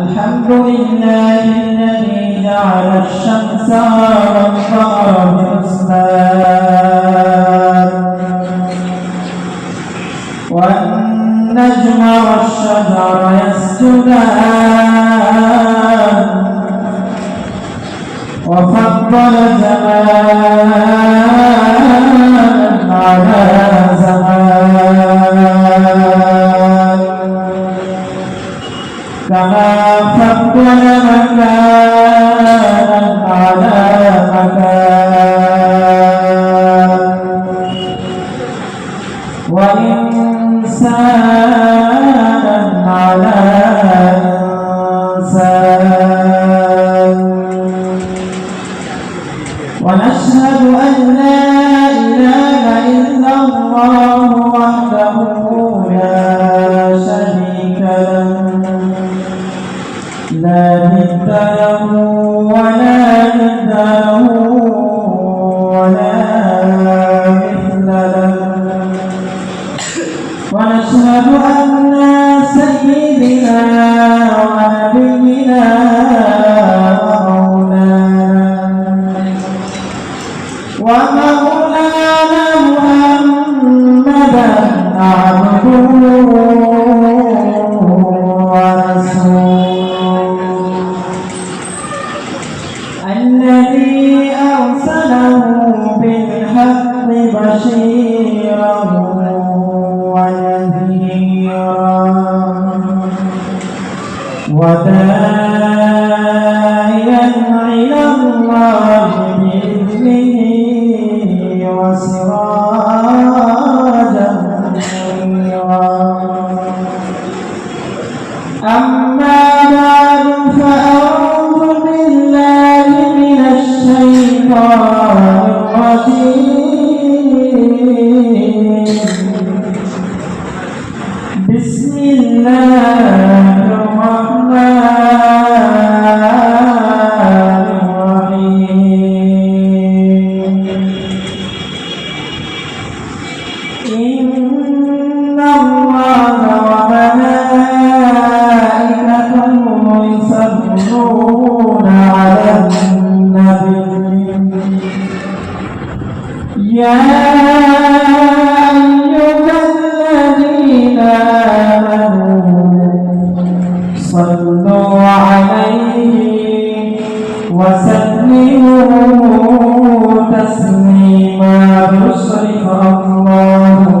الحمد لله الذي جعل الشمس والقمر حسبان والنجم والشجر يسجدان وفضل زمان على زمان كما فضل مكانا على مكان وسراجا وسلموا تسليما بشرك اللهم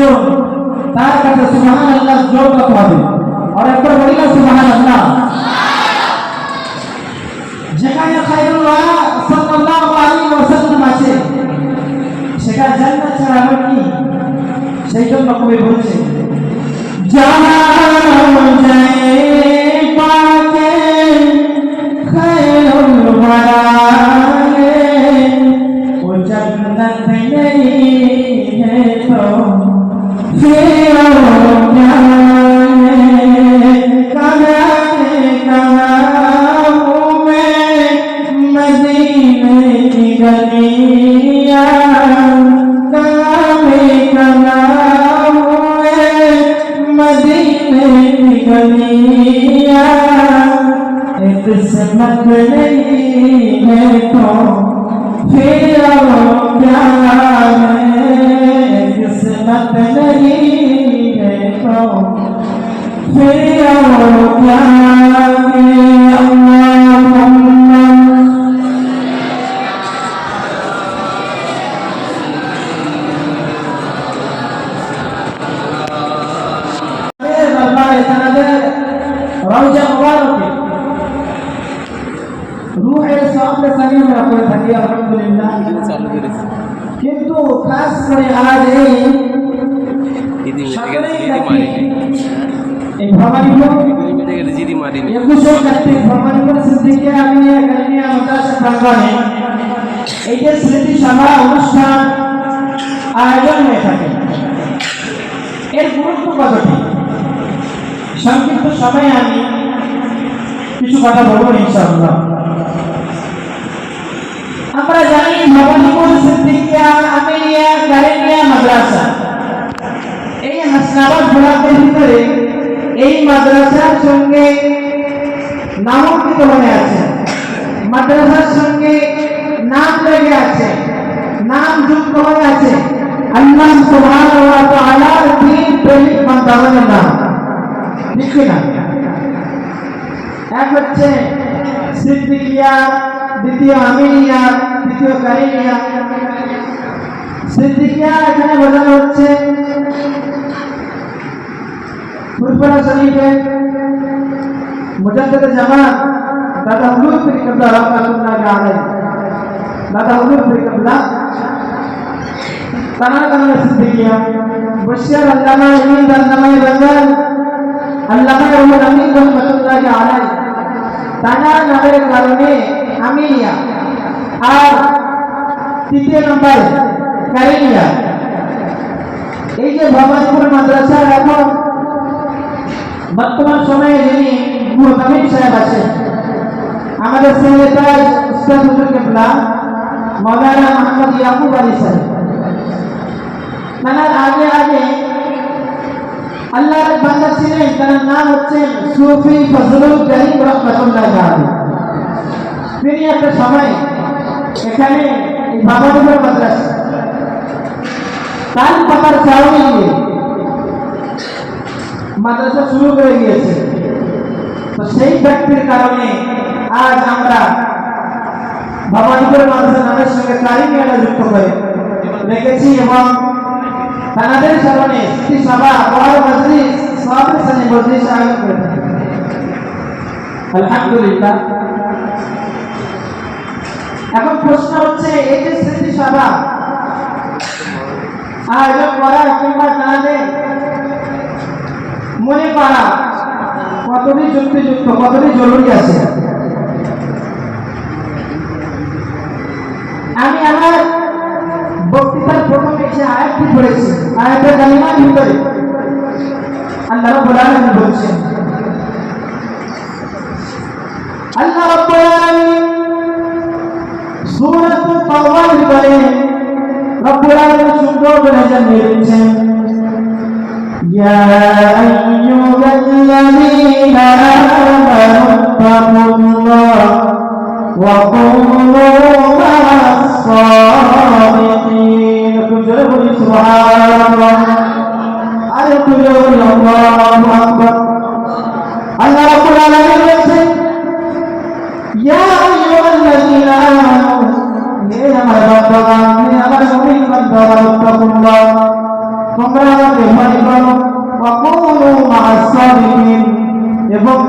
জোর তার কাছে সুবহানাল্লাহ জোর কত হবে। আর একবার বলি না সুবহানাল্লাহ। যেখানে খাইরুল্লাহ সাল্লাল্লাহু আলাইহি ওয়াসাল্লাম আছে সেটা জান্নাত ছাড়া আর কি। সেই জন্য কবি বলছে জানো যায় किस्मत नहीं है तो फिर वो क्या है किस्मत नहीं है तो फिर वो क्या है রওজা মুবারকে রুহের সামনে সানি আমরা করে থাকি আলহামদুলিল্লাহ চালু করেছি কিন্তু খাস করে আজ এই এই ভবানীপুর? দিদি মারিনি। একুশে কার্তিক ভবানীপুর সিদ্দিকে আমি একাডেমিয়া মাদ্রাসা প্রাঙ্গণে এই যে স্মৃতি সভা অনুষ্ঠান আয়োজন হয়ে থাকে। এর গুরুত্ব কতটি? সংক্ষিপ্ত সময়ে আমি কিছু কথা বলব ইনশাআল্লাহ। আমরা জানি ভবানীপুর সিদ্দিকিয়া আমিরিয়া গারেনিয়া মাদ্রাসা। এই হাসনাবাদ ব্লকের ভিতরে এই মাদ্রাসার সঙ্গে নামাঙ্কিত হয়ে আছে। মাদ্রাসার সঙ্গে নাম লেগে আছে, নাম যুক্ত হয়ে আছে। আল্লাহ সুবহানাহু ওয়া তাআলার দিন প্রেমিক বান্দাদের নাম। ঠিক না এক হচ্ছে সিদ্দিকিয়া দ্বিতীয় আমিনিয়া তৃতীয় কারিনিয়া সিদ্দিকিয়া এখানে বোঝানো হচ্ছে ফুরফুরা শরীফের মুজাদ্দিদ জামান দাদা হুজুর পীর কিবলা রাহমাতুল্লাহ আলাইহি দাদা হুজুর পীর কিবলা তানার কারণে সিদ্দিকিয়া বশির আল্লামা ইমিন আল্লামা বাজার আমিন রহমাতুল্লাহ আলাইহি। তানার নামের কারণে আমিনিয়া আর তৃতীয় নম্বরে কারিনিয়া এই যে ভবানীপুর মাদ্রাসার এখন বর্তমান সময়ে যিনি মুহতামিম সাহেব আছেন, আমাদের সেক্রেটারি উস্তাদ হুজুর কেবলা, মৌলানা মোহাম্মদ ইয়াকুব আলী সাহেব। নানার আগে আগে আল্লাহর বান্দা ছিলেন, তার নাম হচ্ছেন সুফি ফজলুল করিম রহমাতুল্লাহ আলাইহি। তিনি একটা সময় এখানে এই বাবাদুর মাদ্রাসা, তার পাতার চাউনি দিয়ে মাদ্রাসা শুরু করে গিয়েছে তো সেই ব্যক্তির কারণে আজ আমরা ভবানীপুর মাদ্রাসা নামের সঙ্গে কারিমিয়াটা যুক্ত করে রেখেছি এবং তাদের স্মরণে স্মৃতি সভা, বড় মজলিস সবের সাথে মজলিস আয়োজন করে থাকি। আলহামদুলিল্লাহ। এখন প্রশ্ন হচ্ছে, এই যে স্মৃতি সভা আয়োজন করা কিংবা তাদের মনে করা কতটি যুক্তিযুক্ত, কতটি জরুরি আছে? আয়াতের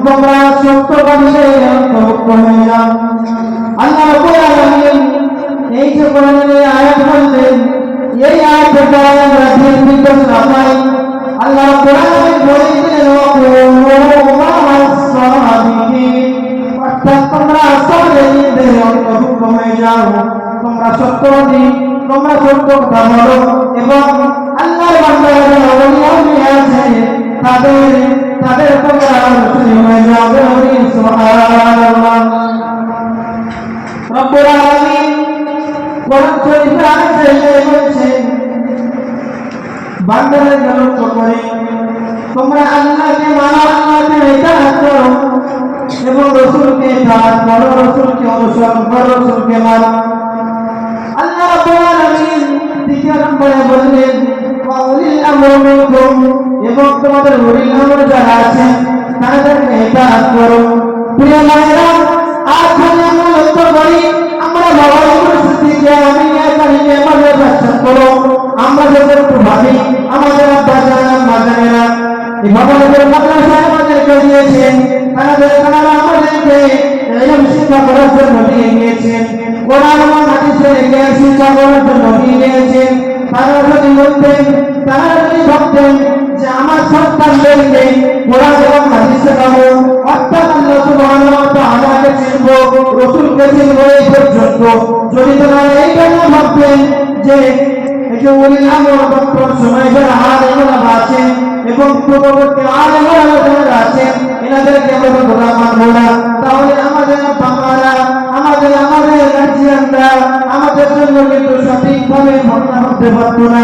তোমরা সত্যবাদীদের অন্তর্ভুক্ত হয়ে যাও আল্লাহ রাব্বুল আলামিন এই যে কোরআনের আয়াত বললেন, এই আয়াতের দ্বারা আমরা দিন বিকশন হয় আল্লাহ বলেছেন ওয়া মা'আস সাদিকিন অর্থাৎ তোমরা সালেহীনদের অন্তর্ভুক্ত হয়ে যাও। তোমরা সত্যবাদী, তোমরা সত্য কথা বলো এবং আল্লাহর বান্দারা অলিয়া আছে, তাদের তাদের হয়ে যাও বলি সুবহানাল্লাহ রব্বুল আলামিন কোরআন শরীফে আছে বলেছেন বান্দাদের লক্ষ্য করে তোমরা আল্লাহকে মানো আল্লাহকে ইতাআত করো এবং রসুলকে ইতাআত করো রসুলকে অনুসরণ করো রসুলকে মানো আল্লাহ রাব্বুল আলামিন দ্বিতীয় নম্বরে বললেন ওয়া উলিল আমরি মিনকুম। তোমাদের আমর যারা আছেন তাদেরকে ইতাআত করো। প্রিয় মায়েরা, আজ যদি আমরা লক্ষ্য করি, আমরা বাবা ইউনিভার্সিটিকে আমি একাডেমি আমাদের ব্যবসা করো, আমরা যখন একটু ভাবি, আমাদের আব্বা জানা মা জানে না। ভগবানের মাদ্রাসায় আমাদেরকে দিয়েছেন তাদের তারা আমাদেরকে এরকম শিক্ষা করার জন্য দিয়ে কোরআন শিক্ষা করার জন্য দিয়ে তারা যদি বলতেন সন্তানদেরকে কোরআন এবং হাদিস শেখাবো অর্থাৎ আল্লাহ সুবহানাহু ওয়া তাআলাকে চিনব, রাসূলকে চিনব এই পর্যন্ত। যদি তারা এই জন্য ভাবতেন যে এই যে উলিল আমর বর্তমান সময় যারা আলেমরা আছেন এবং পূর্ববর্তী আলেমরা যারা আছেন এনাদেরকে আমরা গোলাম মানবো না তাহলে আমাদের বাবারা আমাদের আমাদের গার্জিয়ানরা আমাদের জন্য কিন্তু সঠিকভাবে ঘটনা করতে পারতো না।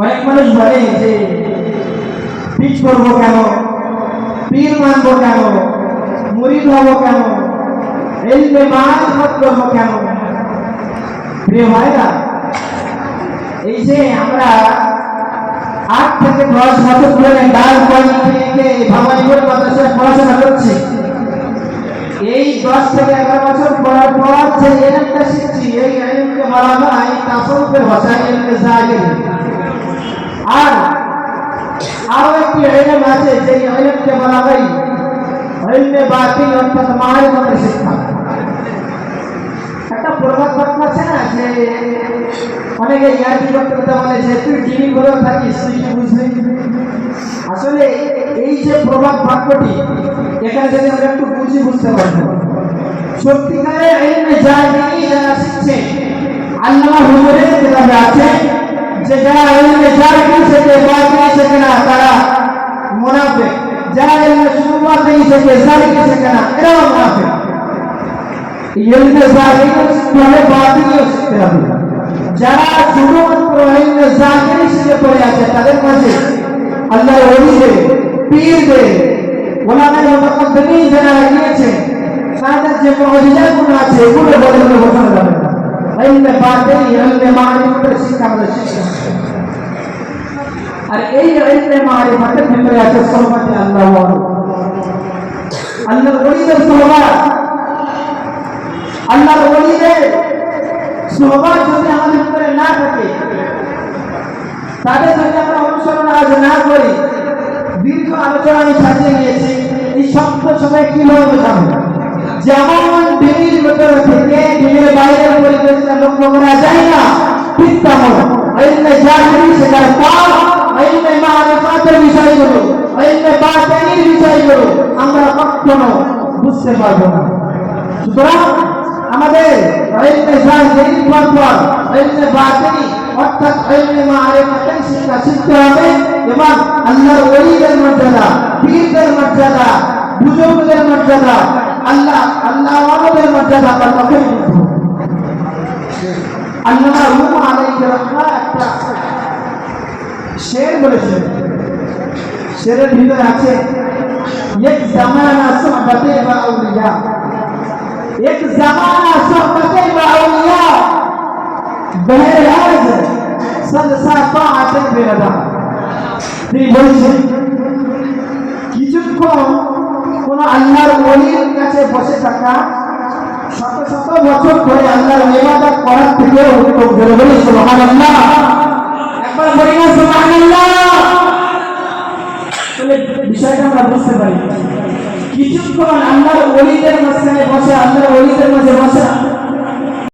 অনেক মানুষ বলে যে, পিচ করব কেন? পীর মানবো কেন? মুরিদ হব কেন? এলমে মারাফত করব কেন? প্রিয় ভাইরা, এই যে আমরা আট থেকে দশ বছর ধরে ডাল কল থেকে ভাবানীপুর মাদ্রাসায় পড়াশোনা করছি। এই দশ থেকে এগারো বছর পড়ার পর যে এলমটা শিখছি এই এলমকে বলা হয় তাসৌফের ভাষায় এলমে জাহির আর আরও একটি এলম আছে যে এলমকে বলা হয় এলমে বাতিল অর্থাৎ মারিফতের শিক্ষা। একটা প্রবাদ বাক্য আছে না, যে অনেকে ইয়ার্কি করতে করতে বলে যে, তুই টিভি করে থাকিস, তুই কি বুঝবি? আসলে এই যে প্রবাদ বাক্যটি, এখানে যদি আমরা একটু বুঝি বুঝতে পারব। সত্যিকারে এলমে জাহিরি যারা শিখছে, আল্লাহ হুজুরের কিতাবে আছে যে যারা এলমে জাহিরি শেখে বাতিল শেখে না, তারা মুনাফিক। যারা এলমে শুরুয়াতি শেখে জাহিরি শেখে না, এরাও মুনাফিক। এলমে শিখতে হবে বাতিলও শিখতে হবে। যারা শুধুমাত্র এলমে জাহিরি শিখে পড়ে আছে, তাদের মাঝে আল্লাহর ওলিদের পীরদের, ওলামায়ে মুতাকাদ্দিমিন যারা গিয়েছে তাদের যে মুআজিজাতগুলো আছে, এগুলো বলে বোঝানো যাবে এলমে বাতিল এলমে মারিফতের শিক্ষা আমাদের হবে। আর এই এলমে মারিফতের ভিতরে আছে সোহবতে আল্লাহ আল্লাহর ওলিদের সোহবত আল্লাহর ওলিদের সোহবত যদি আমাদের ভিতরে না থাকে, তাদের যদি আমরা অনুসরণ আজ না করি, দীর্ঘ আলোচনা আমি সাজিয়ে নিয়েছি। এই শব্দ সবাই কীভাবে বোঝাবো? যেমন ডিমের ভেতরে থেকে ডিমের বাইরের পরিবেশটা লক্ষ্য করা যায় না। ঠিক তেমন আইনে জাহিরি সেটার পাপ আইনে মারিফাতের বিষয়গুলো, আইনে বাতানির বিষয়গুলো আমরা কখনো বুঝতে পারব না। সুতরাং আমাদের আইনে জাহিরি পরপর আইনে বাতানি অর্থাৎ আইনে মারিফাতের শিক্ষা শিখতে হবে এবং আল্লাহর ওলিদের মর্যাদা, পীরদের মর্যাদা, বুজুর্গদের মর্যাদা আল্লাহ আল্লাহ আমাদের মর্যাদা তখনই বুঝব আল্লাহ রুম আলাইহি রাহমা একটা শের বলেছেন শেরের ভিতরে আছে, এক জামানা সোহবতে বা আউলিয়া। এক জামানা সোহবতে বা আউলিয়া। বহরাজ সদসা তাআতে বেরদা তিনি বলছেন, কিছুক্ষণ কোন আল্লাহর ওলির কাছে বসে থাকা, শত শত বছর ধরে আল্লাহর ইবাদত করার থেকে উত্তম করে বলি, সুবহানাল্লাহ। একবার বলি না, সুবহানাল্লাহ। তাহলে বিষয়টা আমরা বুঝতে পারি। কিছুক্ষণ আল্লাহর ওলিদের মাঝখানে বসে, আল্লাহর ওলিদের মাঝে বসে।